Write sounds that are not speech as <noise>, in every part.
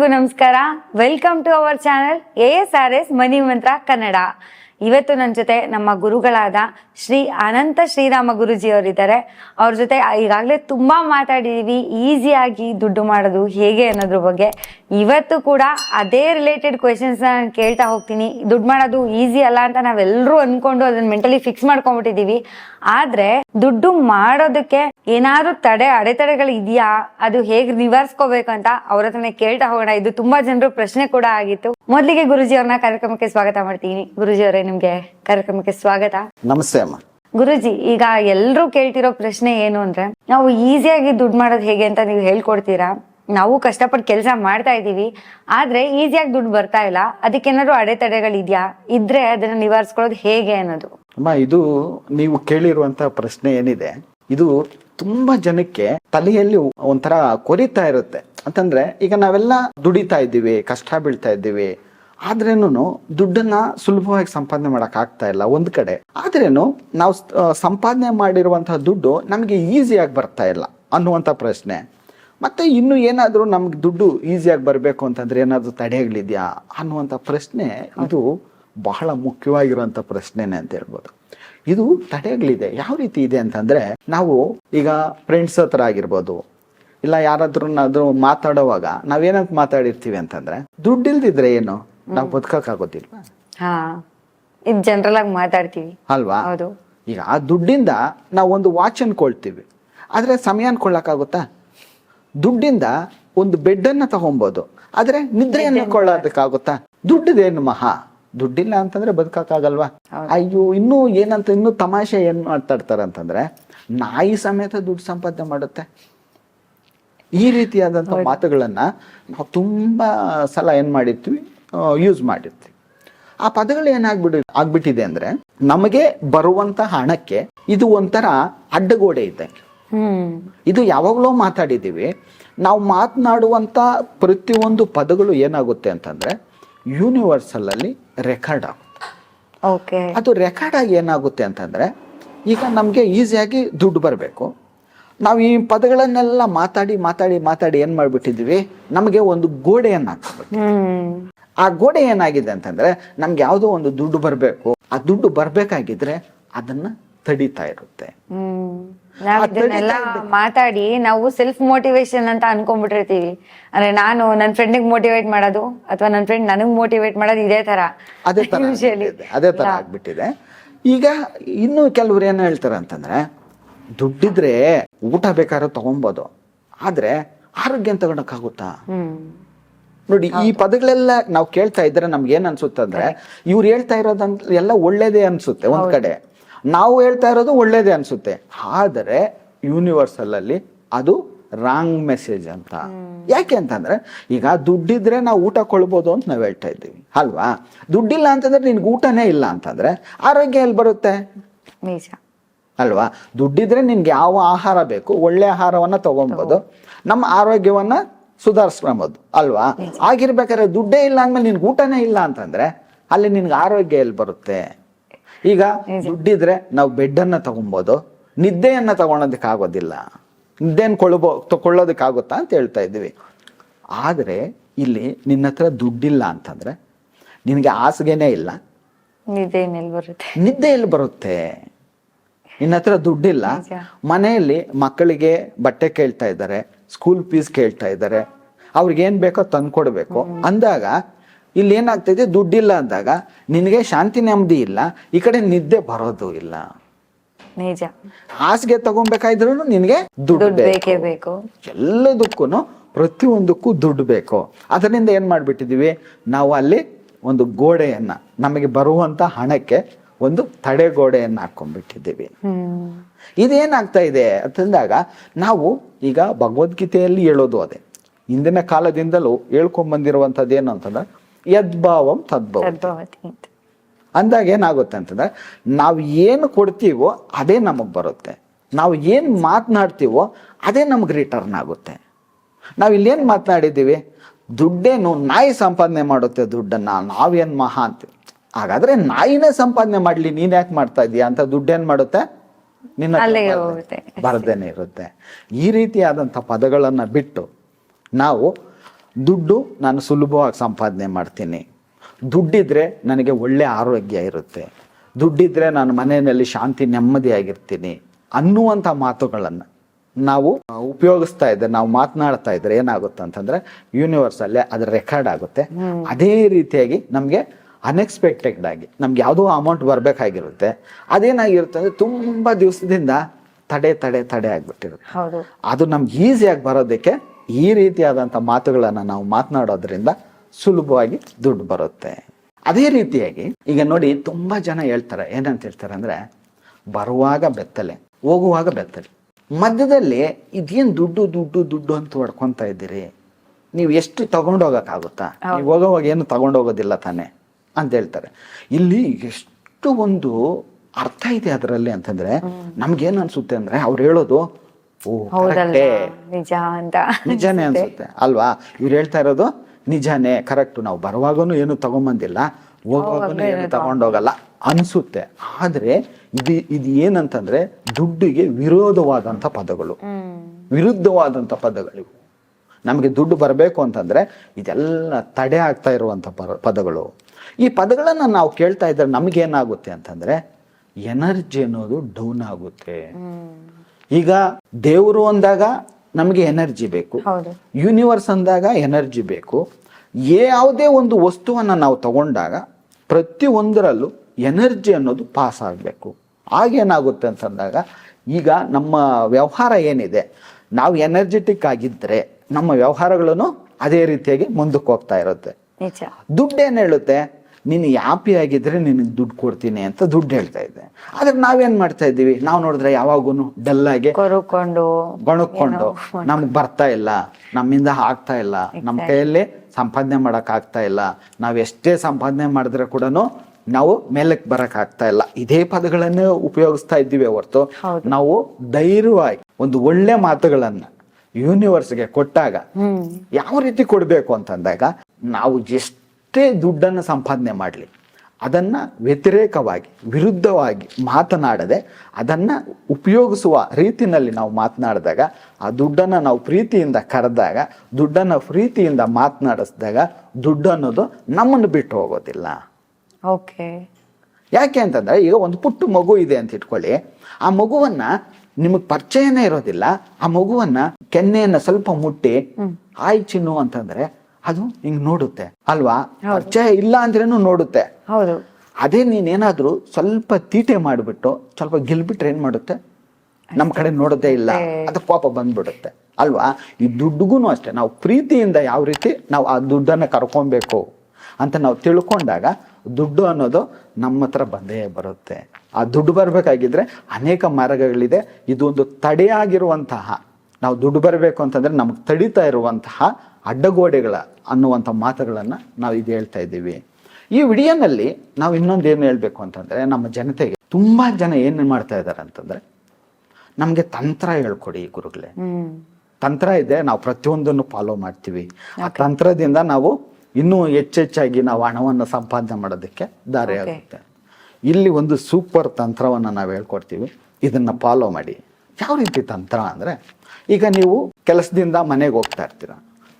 ಎಲ್ರಿಗೂ ನಮಸ್ಕಾರ. Welcome to our channel A S R S money Mantra Kannada. ಇವತ್ತು ನನ್ನ ಜೊತೆ ನಮ್ಮ ಗುರುಗಳಾದ ಶ್ರೀ ಅನಂತ ಶ್ರೀರಾಮ ಗುರುಜಿ ಅವರಿದ್ದಾರೆ ಅವ್ರ ಜೊತೆ ಈಗಾಗಲೇ ತುಂಬಾ ಮಾತಾಡಿದೀವಿ. ಈಸಿಯಾಗಿ ದುಡ್ಡು ಮಾಡೋದು ಹೇಗೆ ಅನ್ನೋದ್ರ ಬಗ್ಗೆ. ಇವತ್ತು ಕೂಡ ಅದೇ ರಿಲೇಟೆಡ್ ಕ್ವೆಶನ್ಸ್ ನಾನು ಕೇಳ್ತಾ ಹೋಗ್ತೀನಿ. ದುಡ್ಡು ಮಾಡೋದು ಈಸಿ ಅಲ್ಲ ಅಂತ ನಾವೆಲ್ಲರೂ ಅಂದ್ಕೊಂಡು ಅದನ್ನ ಮೆಂಟಲಿ ಫಿಕ್ಸ್ ಮಾಡ್ಕೊಂಡ್ಬಿಟ್ಟಿದ್ದೀವಿ ಆದ್ರೆ ದುಡ್ಡು ಮಾಡೋದಕ್ಕೆ ಏನಾದ್ರೂ ತಡೆ ಅಡೆತಡೆಗಳು ಇದೆಯಾ ಅದು ಹೇಗ್ ನಿವಾರಿಸ್ಕೋಬೇಕು ಅಂತ ಅವ್ರ ಹತ್ರನೇ ಕೇಳ್ತಾ ಹೋಗೋಣ. ಇದು ತುಂಬಾ ಜನರು ಪ್ರಶ್ನೆ ಕೂಡ ಆಗಿತ್ತು. ಮೊದಲಿಗೆ ಗುರುಜಿ ಅವ್ರನ್ನ ಕಾರ್ಯಕ್ರಮಕ್ಕೆ ಸ್ವಾಗತ ಮಾಡ್ತೀನಿ. ಗುರುಜಿ ಅವರೇ ನಿಮ್ಗೆ ಕಾರ್ಯಕ್ರಮಕ್ಕೆ ಸ್ವಾಗತ. ನಮಸ್ತೆ ಅಮ್ಮ. ಗುರುಜಿ ಈಗ ಎಲ್ರೂ ಕೇಳ್ತಿರೋ ಪ್ರಶ್ನೆ ಏನು ಅಂದ್ರೆ ನಾವು ಈಸಿಯಾಗಿ ದುಡ್ಡು ಮಾಡೋದು ಹೇಗೆ ಅಂತ ನೀವು ಹೇಳ್ಕೊಡ್ತೀರಾ? ನಾವು ಕಷ್ಟಪಟ್ಟು ಕೆಲಸ ಮಾಡ್ತಾ ಇದೀವಿ ಆದ್ರೆ ಈಸಿಯಾಗಿ ದುಡ್ಡು ಬರ್ತಾ ಇಲ್ಲ. ಅದಕ್ಕೇನಾದ್ರು ಅಡೆತಡೆಗಳಿದ್ಯಾ? ಇದ್ರೆ ಅದನ್ನ ನಿವಾರಿಸ್ಕೊಳ್ಳೋದು ಹೇಗೆ ಅನ್ನೋದು. ಅಮ್ಮ, ಇದು ನೀವು ಕೇಳಿರುವಂತಹ ಪ್ರಶ್ನೆ ಏನಿದೆ, ಇದು ತುಂಬಾ ಜನಕ್ಕೆ ತಲೆಯಲ್ಲಿ ಒಂಥರ ಕೊರಿತಾ ಇರುತ್ತೆ. ಅಂತಂದ್ರೆ, ಈಗ ನಾವೆಲ್ಲ ದುಡಿತಾ ಇದ್ದೀವಿ, ಕಷ್ಟ ಬೀಳ್ತಾ ಇದ್ದೀವಿ ಆದ್ರೇನು ದುಡ್ಡನ್ನ ಸುಲಭವಾಗಿ ಸಂಪಾದನೆ ಮಾಡಕ್ ಆಗ್ತಾ ಇಲ್ಲ ಒಂದ್ ಕಡೆ. ಆದ್ರೇನು ನಾವು ಸಂಪಾದನೆ ಮಾಡಿರುವಂತಹ ದುಡ್ಡು ನಮಗೆ ಈಸಿಯಾಗಿ ಬರ್ತಾ ಇಲ್ಲ ಅನ್ನುವಂಥ ಪ್ರಶ್ನೆ. ಮತ್ತೆ ಇನ್ನು ಏನಾದರೂ ನಮ್ಗೆ ದುಡ್ಡು ಈಸಿಯಾಗಿ ಬರಬೇಕು ಅಂತಂದ್ರೆ ಏನಾದರೂ ತಡೆಗಳಿದೆಯಾ ಅನ್ನುವಂಥ ಪ್ರಶ್ನೆ, ಇದು ಬಹಳ ಮುಖ್ಯವಾಗಿರುವಂಥ ಪ್ರಶ್ನೆನೆ ಅಂತ ಹೇಳ್ಬೋದು. ಇದು ತಡೆಗಳಿದೆ ಯಾವ ರೀತಿ ಇದೆ ಅಂತಂದ್ರೆ ನಾವು ಈಗ ಫ್ರೆಂಡ್ಸ್ ಹತ್ರ ಆಗಿರ್ಬೋದು ಇಲ್ಲ ಯಾರಾದ್ರೂ ಮಾತಾಡುವಾಗ ನಾವೇನಂತ ಮಾತಾಡಿರ್ತೀವಿ ಅಂತಂದ್ರೆ ದುಡ್ಡು ಇಲ್ದಿದ್ರೆ ಏನು? ನಾವು ಬದುಕಕ್ಕಾಗೋದಿಲ್ವಾ ಇದು ಜನರಲ್ ಆಗಿ ಮಾತಾಡ್ತೀವಿ. ಅಲ್ವಾ? ಹೌದು. ಈಗ ಆ ದುಡ್ಡಿಂದ ನಾವು ಒಂದು ವಾಚ್ ಅನ್ಕೊಳ್ತೀವಿ ಆದ್ರೆ ಸಮಯ ಅನ್ಕೊಳ್ಳಕ್ಕಾಗುತ್ತಾ? ದುಡ್ಡಿಂದ ಒಂದು ಬೆಡ್ ಅನ್ನ ತಗೊಬೋದು. ಆದ್ರೆ ನಿದ್ರೆ ಅನ್ಕೊಳ್ಳೋದಕ್ಕಾಗುತ್ತಾ ದುಡ್ಡಿದೇನು ಮಹಾ? ದುಡ್ಡಿಲ್ಲ ಅಂತಂದ್ರೆ ಬದುಕಕ್ಕಾಗಲ್ವಾ? ಅಯ್ಯೋ ಇನ್ನೂ ಏನಂತ ಇನ್ನೂ ತಮಾಷೆ ಏನ್ ಮಾತಾಡ್ತಾರ ಅಂತಂದ್ರೆ ನಾಯಿ ಸಮೇತ ದುಡ್ಡು ಸಂಪಾದನೆ ಮಾಡುತ್ತೆ. ಈ ರೀತಿಯಾದಂಥ ಮಾತುಗಳನ್ನ ನಾವು ತುಂಬಾ ಸಲ ಏನ್ ಮಾಡಿರ್ತೀವಿ? ಯೂಸ್ ಮಾಡಿರ್ತೀವಿ. ಆ ಪದಗಳು ಏನಾಗ್ಬಿಡಿ ಆಗ್ಬಿಟ್ಟಿದೆ ಅಂದ್ರೆ ನಮಗೆ ಬರುವಂತ ಹಣಕ್ಕೆ ಇದು ಒಂಥರ ಅಡ್ಡಗೋಡೆ ಇದೆ. ಹ್ಮ್. ಇದು ಯಾವಾಗಲೂ ಮಾತಾಡಿದ್ದೀವಿ. ನಾವು ಮಾತನಾಡುವಂತ ಪ್ರತಿಯೊಂದು ಪದಗಳು ಏನಾಗುತ್ತೆ ಅಂತಂದ್ರೆ ಯೂನಿವರ್ಸಲ್ ಅಲ್ಲಿ ರೆಕಾರ್ಡ್ ಆಗುತ್ತೆ. ಓಕೆ. ಅದು ರೆಕಾರ್ಡ್ ಆಗಿ ಏನಾಗುತ್ತೆ ಅಂತಂದ್ರೆ ಈಗ ನಮಗೆ ಈಸಿಯಾಗಿ ದುಡ್ಡು ಬರಬೇಕು. ನಾವು ಈ ಪದಗಳನ್ನೆಲ್ಲ ಮಾತಾಡಿ ಮಾತಾಡಿ ಮಾತಾಡಿ ಏನು ಮಾಡಿಬಿಟ್ಟಿದ್ವಿ ನಮಗೆ ಒಂದು ಗೋಡೆಯನ್ನು ಹಾಕ್ಬಿಟ್ಟು ಆ ಗೋಡೆ ಏನಾಗಿದೆ ಅಂತಂದ್ರೆ ನಮ್ಗೆ ಯಾವುದೋ ಒಂದು ದುಡ್ಡು ಬರಬೇಕು. ಆ ದುಡ್ಡು ಬರಬೇಕಾಗಿದ್ರೆ ಅದನ್ನ ತಡಿತಾ ಇರುತ್ತೆ. ನಾವ್ ಇದನ್ನೆಲ್ಲ ಮಾತಾಡಿ ನಾವು ಸೆಲ್ಫ್ ಮೋಟಿವೇಶನ್ ಅಂತ ಅನ್ಕೊಂಡ್ಬಿಟ್ಟಿರ್ತೀವಿ. ಅಂದ್ರೆ ನಾನು ನನ್ನ ಫ್ರೆಂಡಿಗೆ ಮೋಟಿವೇಟ್ ಮಾಡೋದು ಅಥವಾ ನನ್ನ ಫ್ರೆಂಡ್ ನನಗ್ ಮೋಟಿವೇಟ್ ಮಾಡೋದು ಇದೇ ತರ ಅದೇ ತರ <laughs> ಆಗ್ಬಿಟ್ಟಿದೆ. ಅದೇ ತರ ಆಗ್ಬಿಟ್ಟಿದೆ. ಈಗ ಇನ್ನು ಕೆಲವ್ರು ಏನು ಹೇಳ್ತಾರ ಅಂತಂದ್ರೆ ದುಡ್ಡಿದ್ರೆ ಊಟ ಬೇಕಾದ್ರೆ ತಗೊಬೋದು. ಆದ್ರೆ ಆರೋಗ್ಯ ತಗೊಳಕ್ಕಾಗುತ್ತಾ ಆಗುತ್ತಾ ನೋಡಿ ಈ ಪದಗಳೆಲ್ಲ ನಾವು ಕೇಳ್ತಾ ಇದ್ರೆ ನಮ್ಗೆ ಏನ್ ಅನ್ಸುತ್ತೆ ಅಂದ್ರೆ ಇವ್ರು ಹೇಳ್ತಾ ಇರೋದಂತ ಎಲ್ಲ ಒಳ್ಳೇದೇ ಅನ್ಸುತ್ತೆ ಒಂದ್ ಕಡೆ. ನಾವು ಹೇಳ್ತಾ ಇರೋದು ಒಳ್ಳೇದೇ ಅನಿಸುತ್ತೆ. ಆದರೆ ಯೂನಿವರ್ಸಲಲ್ಲಿ ಅದು ರಾಂಗ್ ಮೆಸೇಜ್ ಅಂತ. ಯಾಕೆ ಅಂತಂದ್ರೆ ಈಗ ದುಡ್ಡಿದ್ರೆ ನಾವು ಊಟ ಕೊಳ್ಬೋದು ಅಂತ ನಾವು ಹೇಳ್ತಾ ಇದ್ದೀವಿ. ಅಲ್ವಾ? ದುಡ್ಡಿಲ್ಲ ಅಂತಂದ್ರೆ ನಿನ್ಗೆ ಊಟನೇ ಇಲ್ಲ ಅಂತಂದ್ರೆ ಆರೋಗ್ಯ ಎಲ್ಲಿ ಬರುತ್ತೆ? ನಿಜ ಅಲ್ವಾ? ದುಡ್ಡಿದ್ರೆ ನಿನ್ಗೆ ಯಾವ ಆಹಾರ ಬೇಕು? ಒಳ್ಳೆ ಆಹಾರವನ್ನ ತಗೊಬೋದು ನಮ್ಮ ಆರೋಗ್ಯವನ್ನ ಸುಧಾರಿಸ್ಕೊಬೋದು ಅಲ್ವಾ? ಆಗಿರ್ಬೇಕಾದ್ರೆ ದುಡ್ಡೇ ಇಲ್ಲ ಅಂದ್ಮೇಲೆ ನಿನ್ಗೆ ಊಟನೇ ಇಲ್ಲ ಅಂತಂದ್ರೆ ಅಲ್ಲಿ ನಿನ್ಗೆ ಆರೋಗ್ಯ ಎಲ್ಲಿ ಬರುತ್ತೆ? ಈಗ ದುಡ್ಡಿದ್ರೆ ನಾವು ಬೆಡ್ಡನ್ನ ತಗೊಬೋದು ನಿದ್ದೆಯನ್ನ ತಗೊಳೋದಕ್ಕೆ ಆಗೋದಿಲ್ಲ ನಿದ್ದೆಯನ್ನು ಕೊಳ್ಬೋ ತಗೊಳ್ಳೋದಕ್ಕಾಗುತ್ತಾ ಅಂತ ಹೇಳ್ತಾ ಇದ್ದೀವಿ. ಆದರೆ ಇಲ್ಲಿ ನಿನ್ನ ಹತ್ರ ದುಡ್ಡಿಲ್ಲ ಅಂತಂದ್ರೆ ನಿನಗೆ ಹಾಸಿಗೆನೆ ಇಲ್ಲ. ನಿದ್ದೇನೆಲ್ ಬರುತ್ತೆ? ನಿದ್ದೆ ಎಲ್ಲಿ ಬರುತ್ತೆ? ನಿನ್ನ ಹತ್ರ ದುಡ್ಡಿಲ್ಲ. ಮನೆಯಲ್ಲಿ ಮಕ್ಕಳಿಗೆ ಬಟ್ಟೆ ಕೇಳ್ತಾ ಇದ್ದಾರೆ ಸ್ಕೂಲ್ ಫೀಸ್ ಕೇಳ್ತಾ ಇದ್ದಾರೆ. ಅವ್ರಿಗೆ ಏನ್ ಬೇಕೋ ತಂದ್ಕೊಡ್ಬೇಕು. ಅಂದಾಗ ಇಲ್ಲಿ ಏನಾಗ್ತೈತೆ? ದುಡ್ಡಿಲ್ಲ ಅಂದಾಗ ನಿನಗೆ ಶಾಂತಿ ನೆಮ್ಮದಿ ಇಲ್ಲ ಈ ಕಡೆ ನಿದ್ದೆ ಬರೋದು ಇಲ್ಲ. ನಿಜ. ಹಾಸಿಗೆ ತಗೊಬೇಕಾದ್ರೂ ನಿನಗೆ ದುಡ್ಡು ಬೇಕೇ. ಬೇಕು ಎಲ್ಲದಕ್ಕೂ ಪ್ರತಿಯೊಂದಕ್ಕೂ ದುಡ್ಡು ಬೇಕು. ಅದರಿಂದ ಏನು ಮಾಡಿಬಿಟ್ಟಿದ್ದೀವಿ ನಾವು ಅಲ್ಲಿ ಒಂದು ಗೋಡೆಯನ್ನ ನಮಗೆ ಬರುವಂತ ಹಣಕ್ಕೆ ಒಂದು ತಡೆಗೋಡೆಯನ್ನು ಹಾಕೊಂಡ್ಬಿಟ್ಟಿದ್ದೀವಿ. ಹ್ಮ್. ಇದೇನಾಗ್ತಾ ಇದೆ ಅಂತಂದಾಗ ನಾವು ಈಗ ಭಗವದ್ಗೀತೆಯಲ್ಲಿ ಹೇಳೋದು ಅದೇ. ಹಿಂದಿನ ಕಾಲದಿಂದಲೂ ಹೇಳ್ಕೊಂಡ್ ಬಂದಿರುವಂತದ್ದು ಏನು ಅಂತಂದ್ರೆ ಯದ್ಭಾವಂ ತದ್ಭವ ಅಂದಾಗ ಏನಾಗುತ್ತೆ ಅಂತಂದ್ರೆ ನಾವು ಏನು ಕೊಡ್ತೀವೋ ಅದೇ ನಮಗೆ ಬರುತ್ತೆ. ನಾವು ಏನು ಮಾತನಾಡ್ತೀವೋ ಅದೇ ನಮಗೆ ರಿಟರ್ನ್ ಆಗುತ್ತೆ. ನಾವು ಇಲ್ಲೇನು ಮಾತನಾಡಿದ್ದೀವಿ? ದುಡ್ಡೇನು ನಾಯಿ ಸಂಪಾದನೆ ಮಾಡುತ್ತೆ ದುಡ್ಡನ್ನ ನಾವೇನು ಮಹಾ ಅಂತ. ಹಾಗಾದ್ರೆ ನಾಯಿನೇ ಸಂಪಾದನೆ ಮಾಡ್ಲಿ ನೀನ್ ಯಾಕೆ ಮಾಡ್ತಾ ಇದೀಯಾ ಅಂತ ದುಡ್ಡೇನು ಮಾಡುತ್ತೆ? ನಿನ್ನ. ಬರ್ದೇನೆ ಇರುತ್ತೆ. ಈ ರೀತಿಯಾದಂಥ ಪದಗಳನ್ನ ಬಿಟ್ಟು ನಾವು ದುಡ್ಡು ನಾನು ಸುಲಭವಾಗಿ ಸಂಪಾದನೆ ಮಾಡ್ತೀನಿ. ದುಡ್ಡಿದ್ರೆ ನನಗೆ ಒಳ್ಳೆ ಆರೋಗ್ಯ ಇರುತ್ತೆ. ದುಡ್ಡಿದ್ರೆ ನಾನು ಮನೆಯಲ್ಲಿ ಶಾಂತಿ ನೆಮ್ಮದಿಯಾಗಿರ್ತೀನಿ ಅನ್ನುವಂಥ ಮಾತುಗಳನ್ನು ನಾವು ಉಪಯೋಗಿಸ್ತಾ ಇದ್ರೆ ನಾವು ಮಾತನಾಡ್ತಾ ಇದ್ರೆ ಏನಾಗುತ್ತೆ ಅಂತಂದ್ರೆ ಯೂನಿವರ್ಸ್ ಅಲ್ಲೇ ಅದು ರೆಕಾರ್ಡ್ ಆಗುತ್ತೆ. ಅದೇ ರೀತಿಯಾಗಿ ನಮಗೆ ಅನ್ಎಕ್ಸ್ಪೆಕ್ಟೆಡ್ ಆಗಿ ನಮ್ಗೆ ಯಾವುದೋ ಅಮೌಂಟ್ ಬರಬೇಕಾಗಿರುತ್ತೆ. ಅದೇನಾಗಿರುತ್ತೆ ಅಂದ್ರೆ ತುಂಬಾ ದಿವಸದಿಂದ ತಡೆ ತಡೆ ತಡೆ ಆಗ್ಬಿಟ್ಟಿರುತ್ತೆ. ಅದು ನಮ್ಗೆ ಈಸಿಯಾಗಿ ಬರೋದಕ್ಕೆ ಈ ರೀತಿಯಾದಂಥ ಮಾತುಗಳನ್ನು ನಾವು ಮಾತನಾಡೋದ್ರಿಂದ ಸುಲಭವಾಗಿ ದುಡ್ಡು ಬರುತ್ತೆ. ಅದೇ ರೀತಿಯಾಗಿ ಈಗ ನೋಡಿ ತುಂಬಾ ಜನ ಹೇಳ್ತಾರೆ ಏನಂತ ಹೇಳ್ತಾರೆ ಅಂದರೆ ಬರುವಾಗ ಬೆತ್ತಲೆ ಹೋಗುವಾಗ ಬೆತ್ತಲೆ. ಮಧ್ಯದಲ್ಲಿ ಇದೇನು ದುಡ್ಡು ದುಡ್ಡು ದುಡ್ಡು ಅಂತ ಹೊಡ್ಕೊತಾ ಇದ್ದೀರಿ? ನೀವು ಎಷ್ಟು ತಗೊಂಡೋಗಕ್ಕಾಗುತ್ತಾ? ನೀವು ಹೋಗೋವಾಗ ಏನು ತಗೊಂಡೋಗೋದಿಲ್ಲ ತಾನೆ ಅಂತ ಹೇಳ್ತಾರೆ. ಇಲ್ಲಿ ಎಷ್ಟು ಒಂದು ಅರ್ಥ ಇದೆ ಅದರಲ್ಲಿ ಅಂತಂದ್ರೆ ನಮಗೇನು ಅನ್ಸುತ್ತೆ ಅಂದ್ರೆ ಅವ್ರು ಹೇಳೋದು ಓ ಕರೆಕ್ಟೇ. ನಿಜ ಅಂತ ನಿಜಾನೇ ಅನ್ಸುತ್ತೆ. ಅಲ್ವಾ? ಇವ್ರು ಹೇಳ್ತಾ ಇರೋದು ನಿಜಾನೇ ಕರೆಕ್ಟ್. ನಾವು ಬರುವಾಗನು ಏನು ತಗೊಂಬಂದಿಲ್ಲ ಹೋಗುವಾಗನು ಏನು ತಗೊಂಡೋಗಲ್ಲ ಅನ್ಸುತ್ತೆ. ಆದ್ರೆ ಇದು ಇದು ಏನಂತಂದ್ರೆ ದುಡ್ಡಿಗೆ ವಿರೋಧವಾದಂಥ ಪದಗಳು. ವಿರುದ್ಧವಾದಂತ ವಿರುದ್ಧವಾದಂಥ ಪದಗಳು ನಮಗೆ ದುಡ್ಡು ಬರಬೇಕು ಅಂತಂದ್ರೆ ಇದೆಲ್ಲ ತಡೆ ಆಗ್ತಾ ಇರುವಂಥ ಪದಗಳು. ಈ ಪದಗಳನ್ನು ನಾವು ಕೇಳ್ತಾ ಇದ್ರೆ ನಮಗೇನಾಗುತ್ತೆ ಅಂತಂದ್ರೆ ಎನರ್ಜಿ ಅನ್ನೋದು ಡೌನ್ ಆಗುತ್ತೆ. ಈಗ ದೇವರು ಅಂದಾಗ ನಮಗೆ ಎನರ್ಜಿ ಬೇಕು. ಯೂನಿವರ್ಸ್ ಅಂದಾಗ ಎನರ್ಜಿ ಬೇಕು. ಯಾವುದೇ ಒಂದು ವಸ್ತುವನ್ನು ನಾವು ತಗೊಂಡಾಗ ಪ್ರತಿಯೊಂದರಲ್ಲೂ ಎನರ್ಜಿ ಅನ್ನೋದು ಪಾಸ್ ಆಗಬೇಕು. ಆಗೇನಾಗುತ್ತೆ ಅಂತಂದಾಗ ಈಗ ನಮ್ಮ ವ್ಯವಹಾರ ಏನಿದೆ ನಾವು ಎನರ್ಜೆಟಿಕ್ ಆಗಿದ್ದರೆ ನಮ್ಮ ವ್ಯವಹಾರಗಳನ್ನು ಅದೇ ರೀತಿಯಾಗಿ ಮುಂದಕ್ಕೆ ಹೋಗ್ತಾ ಇರುತ್ತೆ. ದುಡ್ಡೇನು ದುಡ್ಡು ಏನು ಹೇಳುತ್ತೆ? ನೀನು ಹ್ಯಾಪಿ ಆಗಿದ್ರೆ ನಿನಗೆ ದುಡ್ಡು ಕೊಡ್ತೀನಿ ಅಂತ ದುಡ್ಡು ಹೇಳ್ತಾ ಇದೆ ಆದ್ರೆ ನಾವೇನ್ ಮಾಡ್ತಾ ಇದ್ದೀವಿ? ನಾವು ನೋಡಿದ್ರೆ ಯಾವಾಗೂ ಡಲ್ಲಾಗಿ ಕೊರುಕೊಂಡು ಗೊಣಕೊಂಡು ನಮ್ಗೆ ಬರ್ತಾ ಇಲ್ಲ ನಮ್ಮಿಂದ ಆಗ್ತಾ ಇಲ್ಲ ನಮ್ಮ ಕೈಯಲ್ಲಿ ಸಂಪಾದನೆ ಮಾಡಕ್ ಆಗ್ತಾ ಇಲ್ಲ ನಾವು ಎಷ್ಟೇ ಸಂಪಾದನೆ ಮಾಡಿದ್ರೆ ಕೂಡ ನಾವು ಮೇಲಕ್ಕೆ ಬರಕ್ ಆಗ್ತಾ ಇಲ್ಲ. ಇದೇ ಪದಗಳನ್ನೇ ಉಪಯೋಗಿಸ್ತಾ ಇದ್ದೀವಿ ಹೊರತು ನಾವು ಧೈರ್ಯವಾಗಿ ಒಂದು ಒಳ್ಳೆ ಮಾತುಗಳನ್ನ ಯೂನಿವರ್ಸ್ಗೆ ಕೊಟ್ಟಾಗ ಯಾವ ರೀತಿ ಕೊಡಬೇಕು ಅಂತಂದಾಗ ನಾವು ಎಷ್ಟೇ ದುಡ್ಡನ್ನು ಸಂಪಾದನೆ ಮಾಡಲಿ. ಅದನ್ನ ವ್ಯತಿರೇಕವಾಗಿ ವಿರುದ್ಧವಾಗಿ ಮಾತನಾಡದೆ ಅದನ್ನ ಉಪಯೋಗಿಸುವ ರೀತಿಯಲ್ಲಿ ನಾವು ಮಾತನಾಡಿದಾಗ ಆ ದುಡ್ಡನ್ನು ನಾವು ಪ್ರೀತಿಯಿಂದ ಕರೆದಾಗ ದುಡ್ಡನ್ನು ಪ್ರೀತಿಯಿಂದ ಮಾತನಾಡಿಸಿದಾಗ ದುಡ್ಡು ಅನ್ನೋದು ನಮ್ಮನ್ನು ಬಿಟ್ಟು ಹೋಗೋದಿಲ್ಲ. ಓಕೆ. ಯಾಕೆ ಅಂತಂದರೆ ಈಗ ಒಂದು ಪುಟ್ಟು ಮಗು ಇದೆ ಅಂತ ಇಟ್ಕೊಳ್ಳಿ. ಆ ಮಗುವನ್ನು ನಿಮಗೆ ಪರಿಚಯನೇ ಇರೋದಿಲ್ಲ. ಆ ಮಗುವನ್ನು ಕೆನ್ನೆಯನ್ನು ಸ್ವಲ್ಪ ಮುಟ್ಟಿ ಆಯ್ ಚಿನ್ನು ಅಂತಂದ್ರೆ ಅದು ಹಿಂಗ್ ನೋಡುತ್ತೆ. ಅಲ್ವಾ? ಪರಿಚಯ ಇಲ್ಲ ಅಂದ್ರೇನು ನೋಡುತ್ತೆ. ಹೌದು. ಅದೇ ನೀನೇನಾದ್ರೂ ಸ್ವಲ್ಪ ತೀಟೆ ಮಾಡಿಬಿಟ್ಟು ಸ್ವಲ್ಪ ಗೆಲ್ಬಿಟ್ರೆ ಏನ್ ಮಾಡುತ್ತೆ? ನಮ್ಮ ಕಡೆ ನೋಡೋದೇ ಇಲ್ಲ. ಅದು ಕೋಪ ಬಂದ್ಬಿಡುತ್ತೆ. ಅಲ್ವಾ? ಈ ದುಡ್ಡುಗೂ ಅಷ್ಟೇ. ನಾವು ಪ್ರೀತಿಯಿಂದ ಯಾವ ರೀತಿ ನಾವು ಆ ದುಡ್ಡನ್ನು ಕರ್ಕೊಬೇಕು ಅಂತ ನಾವು ತಿಳ್ಕೊಂಡಾಗ ದುಡ್ಡು ಅನ್ನೋದು ನಮ್ಮ ಹತ್ರ ಬಂದೇ ಬರುತ್ತೆ. ಆ ದುಡ್ಡು ಬರಬೇಕಾಗಿದ್ರೆ ಅನೇಕ ಮಾರ್ಗಗಳಿದೆ. ಇದು ಒಂದು ತಡೆಯಾಗಿರುವಂತಹ ನಾವು ದುಡ್ಡು ಬರಬೇಕು ಅಂತಂದ್ರೆ ನಮಗೆ ತಡಿತಾ ಇರುವಂತಹ ಅಡ್ಡಗೋಡೆಗಳ ಅನ್ನುವಂಥ ಮಾತುಗಳನ್ನು ನಾವು ಇದು ಹೇಳ್ತಾ ಇದ್ದೀವಿ. ಈ ವಿಡಿಯೋನಲ್ಲಿ ನಾವು ಇನ್ನೊಂದು ಏನು ಹೇಳ್ಬೇಕು ಅಂತಂದ್ರೆ ನಮ್ಮ ಜನತೆಗೆ ತುಂಬಾ ಜನ ಏನು ಮಾಡ್ತಾ ಇದ್ದಾರೆ ಅಂತಂದ್ರೆ ನಮಗೆ ತಂತ್ರ ಹೇಳ್ಕೊಡಿ ಗುರುಗಳೇ. ತಂತ್ರ ಇದೆ ನಾವು ಪ್ರತಿಯೊಂದನ್ನು ಫಾಲೋ ಮಾಡ್ತೀವಿ. ಆ ತಂತ್ರದಿಂದ ನಾವು ಇನ್ನೂ ಹೆಚ್ಚೆಚ್ಚಾಗಿ ನಾವು ಹಣವನ್ನು ಸಂಪಾದನೆ ಮಾಡೋದಕ್ಕೆ ದಾರಿ ಆಗುತ್ತೆ. ಇಲ್ಲಿ ಒಂದು ಸೂಪರ್ ತಂತ್ರವನ್ನು ನಾವು ಹೇಳ್ಕೊಡ್ತೀವಿ. ಇದನ್ನ ಫಾಲೋ ಮಾಡಿ. ಯಾವ ರೀತಿ ತಂತ್ರ ಅಂದ್ರೆ ಈಗ ನೀವು ಕೆಲಸದಿಂದ ಮನೆಗೆ ಹೋಗ್ತಾ ಇರ್ತೀರ.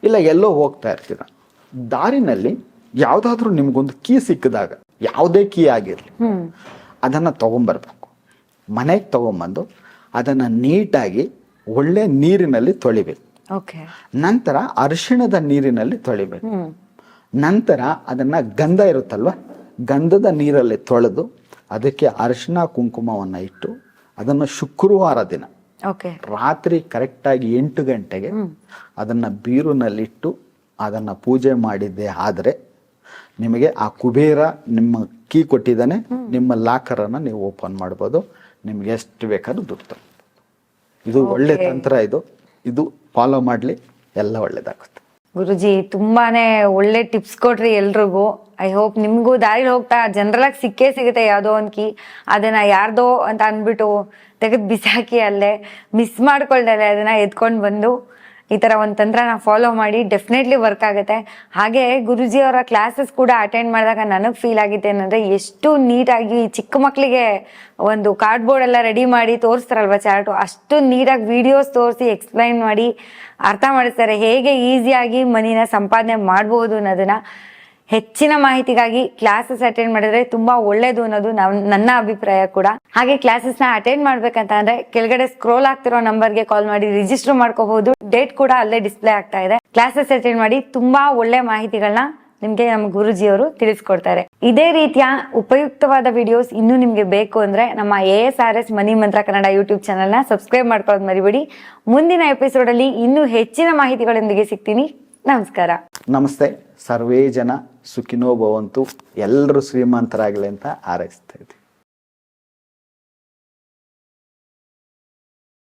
ಇಲ್ಲ ಎಲ್ಲೋ ಹೋಗ್ತಾ ಇರ್ತೀರ? ದಾರಿನಲ್ಲಿ ಯಾವುದಾದ್ರೂ ನಿಮ್ಗೊಂದು ಕೀ ಸಿಕ್ಕಿದಾಗ ಯಾವುದೇ ಕೀ ಆಗಿರಲಿ ಅದನ್ನು ತೊಗೊಂಬರ್ಬೇಕು. ಮನೆಗೆ ತೊಗೊಂಬಂದು ಅದನ್ನು ನೀಟಾಗಿ ಒಳ್ಳೆ ನೀರಿನಲ್ಲಿ ತೊಳಿಬೇಕು. ಓಕೆ. ನಂತರ ಅರಿಶಿಣದ ನೀರಿನಲ್ಲಿ ತೊಳಿಬೇಕು. ನಂತರ ಅದನ್ನು ಗಂಧ ಇರುತ್ತಲ್ವ? ಗಂಧದ ನೀರಲ್ಲಿ ತೊಳೆದು ಅದಕ್ಕೆ ಅರಿಶಿಣ ಕುಂಕುಮವನ್ನು ಇಟ್ಟು ಅದನ್ನು ಶುಕ್ರವಾರ ದಿನ ರಾತ್ರಿ ಕರೆಕ್ಟಾಗಿ ಎಂಟು ಗಂಟೆಗೆ ಅದನ್ನ ಬೀರುನಲ್ಲಿಟ್ಟು ಅದನ್ನ ಪೂಜೆ ಮಾಡಿದ್ದೆ ಆದರೆ ನಿಮಗೆ ಆ ಕುಬೇರ ನಿಮ್ಮ ಕೀ ಕೊಟ್ಟಿದ್ದಾನೆ ನಿಮ್ಮ ಲಾಕರನ್ನು ನೀವು ಓಪನ್ ಮಾಡ್ಬೋದು ನಿಮ್ಗೆ ಎಷ್ಟು ಬೇಕಾದ್ರೂ ದುಡ್ಡು ಇದು ಒಳ್ಳೆ ತಂತ್ರ ಇದು. ಇದು ಫಾಲೋ ಮಾಡಲಿ ಎಲ್ಲ ಒಳ್ಳೇದಾಗುತ್ತೆ. ಗುರುಜಿ, ತುಂಬಾನೇ ಒಳ್ಳೆ ಟಿಪ್ಸ್ ಕೊಟ್ರಿ ಎಲ್ರಿಗೂ. ಐ ಹೋಪ್ ನಿಮ್ಗೂ ದಾರಿಲಿ ಹೋಗ್ತಾ ಜನರಲ್ ಆಗಿ ಸಿಕ್ಕೇ ಸಿಗುತ್ತೆ ಯಾವುದೋ ಒಂದು ಕೀ. ಅದನ್ನ ಯಾರ್ದೋ ಅಂತ ಅನ್ಬಿಟ್ಟು ತೆಗೆದು ಬಿಸಾಕಿ ಅಲ್ಲೇ ಮಿಸ್ ಮಾಡ್ಕೊಳ್ದಲೆ ಅದನ್ನ ಎತ್ಕೊಂಡು ಬಂದು. ಈ ತರ ಒಂದು ತಂತ್ರನ ಫಾಲೋ ಮಾಡಿ ಡೆಫಿನೆಟ್ಲಿ ವರ್ಕ್ ಆಗುತ್ತೆ. ಹಾಗೆ ಗುರುಜಿ ಅವರ ಕ್ಲಾಸಸ್ ಕೂಡ ಅಟೆಂಡ್ ಮಾಡಿದಾಗ ನನಗೆ ಫೀಲ್ ಆಗಿದೆ ಏನಂದ್ರೆ ಎಷ್ಟು ನೀಟಾಗಿ ಚಿಕ್ಕ ಮಕ್ಕಳಿಗೆ ಒಂದು ಕಾರ್ಡ್ಬೋರ್ಡ್ ಎಲ್ಲ ರೆಡಿ ಮಾಡಿ ತೋರಿಸ್ತಾರಲ್ವ ಚಾರ್ಟು ಅಷ್ಟು ನೀಟಾಗಿ ವಿಡಿಯೋಸ್ ತೋರಿಸಿ ಎಕ್ಸ್ಪ್ಲೈನ್ ಮಾಡಿ. ಅರ್ಥ ಮಾಡಿಸ್ತಾರೆ ಹೇಗೆ ಈಸಿಯಾಗಿ ಮನಿನ ಸಂಪಾದನೆ ಮಾಡಬಹುದು ಅನ್ನೋದನ್ನ. ಹೆಚ್ಚಿನ ಮಾಹಿತಿಗಾಗಿ ಕ್ಲಾಸಸ್ ಅಟೆಂಡ್ ಮಾಡಿದ್ರೆ ತುಂಬಾ ಒಳ್ಳೇದು ಅನ್ನೋದು ನನ್ನ ಅಭಿಪ್ರಾಯ ಕೂಡ. ಹಾಗೆ ಕ್ಲಾಸಸ್ನ ಅಟೆಂಡ್ ಮಾಡ್ಬೇಕಂತ ಅಂದ್ರೆ ಕೆಳಗಡೆ ಸ್ಕ್ರೋಲ್ ಆಗ್ತಿರೋ ನಂಬರ್ಗೆ ಕಾಲ್ ಮಾಡಿ ರಿಜಿಸ್ಟರ್ ಮಾಡ್ಕೋಬಹುದು. ಡೇಟ್ ಕೂಡ ಅಲ್ಲೇ ಡಿಸ್ಪ್ಲೇ ಆಗ್ತಾ ಇದೆ. ಕ್ಲಾಸಸ್ ಅಟೆಂಡ್ ಮಾಡಿ ತುಂಬಾ ಒಳ್ಳೆ ಮಾಹಿತಿಗಳನ್ನ ನಿಮ್ಗೆ ನಮ್ಮ ಗುರುಜಿಯವರು ತಿಳಿಸ್ಕೊಡ್ತಾರೆ. ಇದೇ ರೀತಿಯ ಉಪಯುಕ್ತವಾದ ವಿಡಿಯೋಸ್ ಇನ್ನೂ ನಿಮ್ಗೆ ಬೇಕು ಅಂದ್ರೆ ನಮ್ಮ A S R S money Mantra Kannada YouTube ಚಾನಲ್ನ ಸಬ್ಸ್ಕ್ರೈಬ್ ಮಾಡ್ಕೊಳ್ಳೋದು ಮರಿಬೇಡಿ. ಮುಂದಿನ ಎಪಿಸೋಡ್ ಅಲ್ಲಿ ಇನ್ನೂ ಹೆಚ್ಚಿನ ಮಾಹಿತಿಗಳೊಂದಿಗೆ ಸಿಗ್ತೀನಿ. ನಮಸ್ಕಾರ. ನಮಸ್ತೆ. ಸರ್ವೇ ಜನ ಸುಖಿನೋ ಭವಂತು. ಎಲ್ಲರೂ ಶ್ರೀಮಂತರಾಗಲಿ ಅಂತ ಹಾರೈಸ್ತಾ